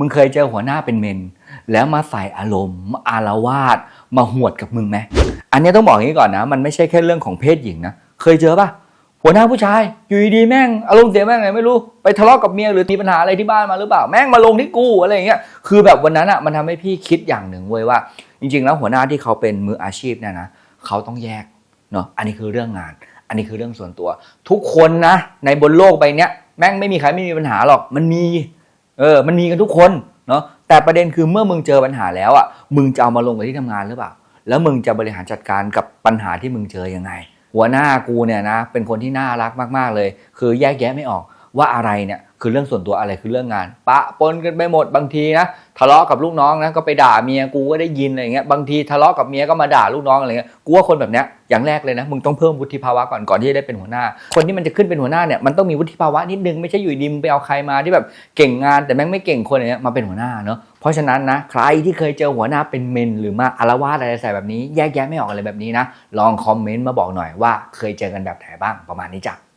มึงเคยเจอหัวหน้าเป็นเมน แล้วมาใส่อารมณ์อารวาสมาหวดกับมึงไหมอันนี้ต้องบอกอย่างนี้ก่อนนะ มันไม่ใช่แค่เรื่องของเพศหญิงนะเคยเจอปะหัวหน้าผู้ชายอยู่ดีๆแม่งอารมณ์เสียแม่งไงไม่รู้ไปทะเลาะกับเมียหรือมีปัญหาอะไรที่บ้านมาหรือเปล่าแม่งมาลงที่กูอะไรอย่างเงี้ยคือแบบวันนั้นอะมันทำให้พี่คิดอย่างหนึ่งเว้ยว่า จริง ๆ แล้วหัวหน้าที่เขาเป็นมืออาชีพเนี่ยนะเขาต้องแยกเนาะอันนี้คือเรื่องงาน อันนี้คือเรื่องส่วนตัว ทุกคนนะในบนโลกใบเนี้ยแม่งไม่มีใครไม่มีปัญหาหรอกมันมี เออมันมีกันทุกคนเนาะแต่ประเด็นคือเมื่อมึงเจอปัญหาแล้วอะมึงจะเอามาลงกับที่ทำงานหรือเปล่า แล้วมึงจะบริหารจัดการกับปัญหาที่มึงเจอยังไง หัวหน้ากูเนี่ยนะเป็นคนที่น่ารักมาก ๆเลย คือแยกแยะไม่ออก ว่าอะไรเนี่ยคือเรื่องส่วนตัวอะไรคือเรื่องงาน ปะปนกันไปหมดบางทีนะทะเลาะกับลูกน้องนะก็ไปด่าเมียกูก็ได้ยินอะไรเงี้ยบางทีทะเลาะกับเมียก็มาด่าลูกน้องอะไรเงี้ยกูว่าคนแบบเนี้ยอย่างแรกเลยนะมึงต้องเพิ่มวุฒิภาวะก่อนก่อนที่จะได้เป็นหัวหน้า คนที่มันจะขึ้นเป็นหัวหน้าเนี่ยมันต้องมีวุฒิภาวะนิดนึงไม่ใช่อยู่ดีมไปเอาใครมาที่แบบเก่งงานแต่แม่งไม่เก่งคนอย่างเงี้ยมาเป็นหัวหน้าเนาะเพราะฉะนั้นนะใครที่เคยเจอหัวหน้าเป็นเมน หรือมาอารวาสอะไรใส่แบบนี้แยกแยะไม่ออกอะไรแบบนี้นะลองคอมเมนต์มาบอกหน่อยว่าเคยเจอกันแบบไหนบ้างประมาณนี้จ้ะ